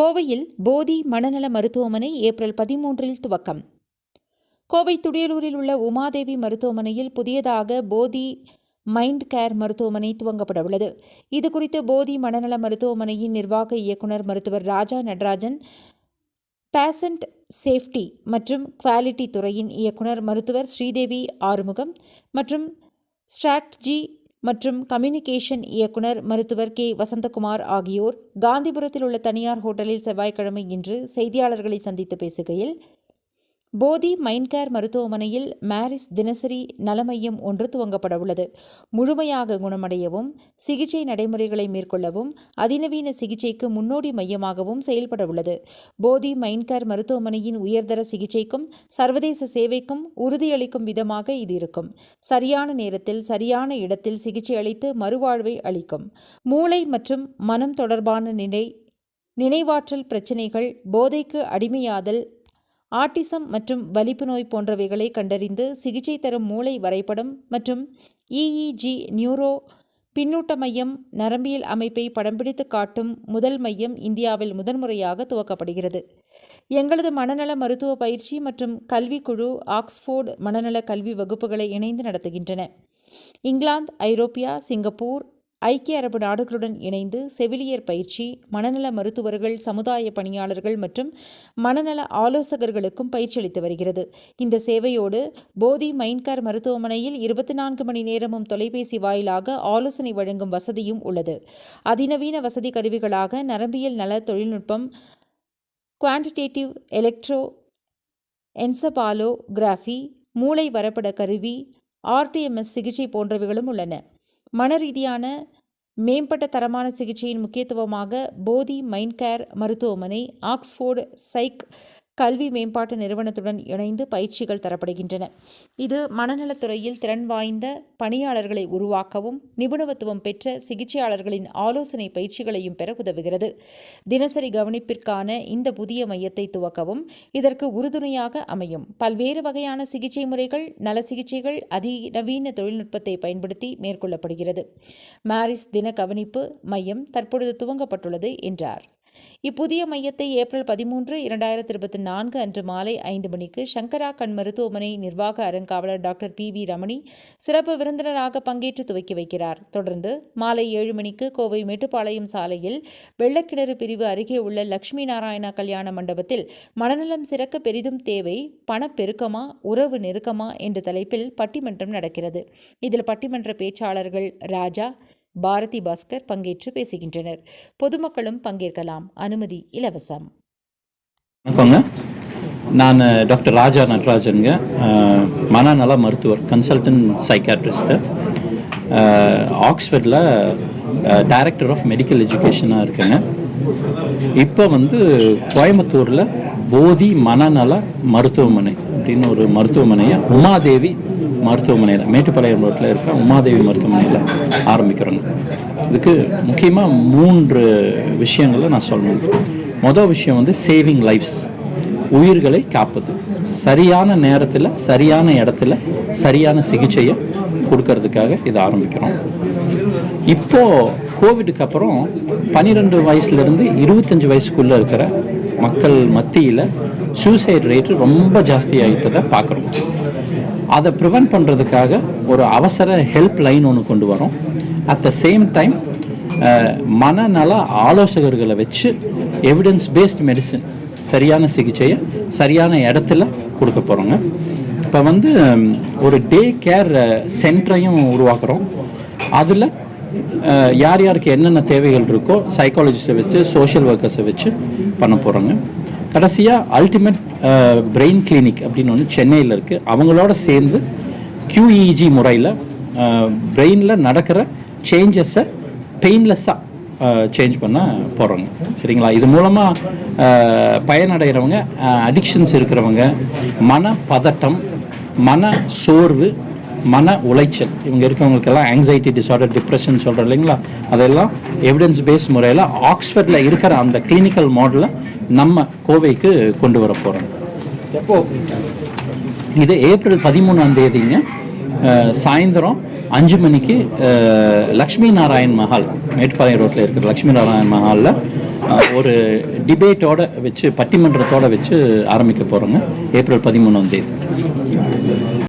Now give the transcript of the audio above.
கோவையில் போதி மனநல மருத்துவமனை ஏப்ரல் பதிமூன்றில் துவக்கம். கோவை துடியலூரில் உள்ள உமாதேவி மருத்துவமனையில் புதியதாக போதி மைண்ட் கேர் மருத்துவமனை துவங்கப்பட உள்ளது. இது குறித்து போதி மனநல மருத்துவமனையின் நிர்வாக இயக்குனர் மருத்துவர் ராஜா நடராஜன் பேசண்ட் சேஃப்டி மற்றும் குவாலிட்டி துறையின் இயக்குனர் மருத்துவர் ஸ்ரீதேவி ஆறுமுகம் மற்றும் ஸ்ட்ராட்ஜி மற்றும் கம்யூனிகேஷன் இயக்குனர் மருத்துவர் கே. வசந்தகுமார் ஆகியோர் காந்திபுரத்தில் உள்ள தனியார் ஹோட்டலில் செவ்வாய்க்கிழமை இன்று செய்தியாளர்களை சந்தித்து பேசுகையில் போதி மைண்ட்கேர் மருத்துவமனையில் மாரிஸ் தினசரி நலமையம் ஒன்று துவங்கப்பட உள்ளது முழுமையாக குணமடையவும் சிகிச்சை நடைமுறைகளை மேற்கொள்ளவும் அதிநவீன சிகிச்சைக்கு முன்னோடி மையமாகவும் செயல்பட உள்ளது போதி மைண்ட்கேர் மருத்துவமனையின் உயர்தர சிகிச்சைக்கும் சர்வதேச சேவைக்கும் உறுதியளிக்கும் விதமாக இது இருக்கும். சரியான நேரத்தில் சரியான இடத்தில் சிகிச்சை அளித்து மறுவாழ்வை அளிக்கும். மூளை மற்றும் மனம் தொடர்பான நிலை நினைவாற்றல் பிரச்சினைகள் போதைக்கு அடிமையாதல் ஆட்டிசம் மற்றும் வலிப்பு நோய் போன்றவைகளை கண்டறிந்து சிகிச்சை தரும் மூளை வரைபடம் மற்றும் இஇஜி நியூரோ பின்னூட்ட மையம் நரம்பியல் அமைப்பை படம்பிடித்து காட்டும் முதல் மையம் இந்தியாவில் முதன்முறையாக துவக்கப்படுகிறது. எங்களது மனநல மருத்துவ பயிற்சி மற்றும் கல்விக்குழு ஆக்ஸ்போர்டு மனநல கல்வி வகுப்புகளை இணைந்து நடத்துகின்றன. இங்கிலாந்து ஐரோப்பியா சிங்கப்பூர் ஐக்கிய அரபு நாடுகளுடன் இணைந்து செவிலியர் பயிற்சி மனநல மருத்துவர்கள் சமுதாய பணியாளர்கள் மற்றும் மனநல ஆலோசகர்களுக்கும் பயிற்சி அளித்து வருகிறது. இந்த சேவையோடு போதி மைன்கார் மருத்துவமனையில் இருபத்தி நான்கு மணி நேரமும் தொலைபேசி வாயிலாக ஆலோசனை வழங்கும் வசதியும் உள்ளது. அதிநவீன வசதி கருவிகளாக நரம்பியல் நல தொழில்நுட்பம் குவான்டிடேட்டிவ் எலக்ட்ரோ என்சபாலோகிராஃபி மூளை வரப்பட கருவி ஆர்டிஎம்எஸ் சிகிச்சை போன்றவைகளும் உள்ளன. மன ரீதியான மேம்பட்ட தரமான சிகிச்சையின் முக்கியத்துவமாக போதி மைண்ட் கேர் மருத்துவமனை ஆக்ஸ்ஃபோர்டு சைக் கல்வி மேம்பாட்டு நிறுவனத்துடன் இணைந்து பயிற்சிகள் தரப்படுகின்றன. இது மனநலத்துறையில் திறன் வாய்ந்த பணியாளர்களை உருவாக்கவும் நிபுணத்துவம் பெற்ற சிகிச்சையாளர்களின் ஆலோசனை பயிற்சிகளையும் பெற உதவுகிறது. தினசரி கவனிப்பிற்கான இந்த புதிய மையத்தை துவக்கவும் இதற்கு உறுதுணையாக அமையும். பல்வேறு வகையான சிகிச்சை முறைகள் நல சிகிச்சைகள் அதிநவீன தொழில்நுட்பத்தை பயன்படுத்தி மேற்கொள்ளப்படுகிறது. மாரிஸ் தின கவனிப்பு மையம் தற்பொழுது துவங்கப்பட்டுள்ளது என்றார். இப்புதிய மையத்தை ஏப்ரல் பதிமூன்று இரண்டாயிரத்தி இருபத்தி நான்கு அன்று மாலை ஐந்து மணிக்கு சங்கரா கண் மருத்துவமனை நிர்வாக அறங்காவலர் டாக்டர் பி வி ரமணி சிறப்பு விருந்தினராக பங்கேற்று துவக்கி வைக்கிறார். தொடர்ந்து மாலை ஏழு மணிக்கு கோவை மேட்டுப்பாளையம் சாலையில் வெள்ளக்கிணறு பிரிவு அருகே உள்ள லட்சுமி நாராயணா கல்யாண மண்டபத்தில் மனநலம் சிறக்க பெரிதும் தேவை பணப்பெருக்கமா உறவு நெருக்கமா என்ற தலைப்பில் பட்டிமன்றம் நடக்கிறது. இதில் பட்டிமன்ற பேச்சாளர்கள் ராஜா பாரதி பாஸ்கர் பங்கேற்று பேசுகின்றனர். பொதுமக்களும் பங்கேற்கலாம். அனுமதி இலவசம். வணக்கங்க. நான் டாக்டர் ராஜா நடராஜனுங்க. மனநல மருத்துவர் கன்சல்டன்ட் சைக்காட்ரிஸ்ட்டு. ஆக்ஸ்ஃபர்டில் டைரக்டர் ஆஃப் மெடிக்கல் எஜுகேஷனாக இருக்கேங்க. இப்போ வந்து கோயம்புத்தூரில் போதி மனநல மருத்துவமனை. அப்படின்னு ஒரு மருத்துவமனையை? உமாதேவி மருத்துவமனையில் மேட்டுப்பாளையம் ரோட்டில் இருக்கிற உமாதேவி மருத்துவமனையில் ஆரம்பிக்கிறோங்க இதுக்கு முக்கியமாக மூன்று விஷயங்களை நான் சொல்லணும். மொதல் விஷயம் வந்து சேவிங் லைஃப்ஸ் உயிர்களை காப்பது. சரியான நேரத்தில் சரியான இடத்துல சரியான சிகிச்சையை கொடுக்கறதுக்காக இதை ஆரம்பிக்கிறோம். இப்போ கோவிடுக்கு அப்புறம் பன்னிரெண்டு வயசுலேருந்து இருபத்தஞ்சு வயசுக்குள்ளே இருக்கிற மக்கள் மத்தியில் சூசைட் ரேட்டு ரொம்ப ஜாஸ்தியாகிட்டதை பார்க்குறோம். அதை ப்ரிவென்ட் பண்ணுறதுக்காக ஒரு அவசர ஹெல்ப் லைன் ஒன்று கொண்டு வரோம். அட் த சேம் டைம் மனநல ஆலோசகர்களை வச்சு எவிடன்ஸ் பேஸ்ட் மெடிசன் சரியான சிகிச்சையை சரியான இடத்துல கொடுக்க போகிறோங்க இப்போ வந்து ஒரு டே கேர் சென்டரையும் உருவாக்குறோம். அதில் யார் யாருக்கு என்னென்ன தேவைகள் இருக்கோ சைக்காலஜிஸ்ட்டை வச்சு சோஷியல் ஒர்க்கர்ஸை வச்சு பண்ண போகிறோங்க கடைசியாக அல்டிமேட் பிரெயின் கிளினிக் அப்படின்னு ஒன்று சென்னையில் இருக்குது அவங்களோட சேர்ந்து கியூஇஜி முறையில் பிரெயினில் நடக்கிற சேஞ்சஸை பெயின்லெஸ்ஸாக சேஞ்ச் பண்ண போகிறோங்க சரிங்களா? இது மூலமாக பயனடைகிறவங்க அடிக்ஷன்ஸ் இருக்கிறவங்க மன பதட்டம் மன சோர்வு மன உளைச்சல். இவங்க இருக்கவங்களுக்கெல்லாம் ஆங்ஸைட்டி டிசார்டர் டிப்ரெஷன் சொல்கிறோம் இல்லைங்களா? அதெல்லாம் எவிடன்ஸ் பேஸ் முறையில் ஆக்ஸ்ஃபர்டில் இருக்கிற அந்த கிளினிக்கல் மாடலை நம்ம கோவைக்கு கொண்டு வர போகிறோம் எப்போ? இது ஏப்ரல் பதிமூணாம் தேதிங்க. சாயந்தரம் அஞ்சு மணிக்கு லக்ஷ்மி நாராயண் மஹால் மேட்டுப்பாளையம் ரோட்டில் இருக்கிற லக்ஷ்மி நாராயண் மஹாலில் ஒரு டிபேட்டோட வச்சு பட்டிமன்றத்தோட வச்சு ஆரம்பிக்க போகிறோங்க ஏப்ரல் பதிமூணாம் தேதி.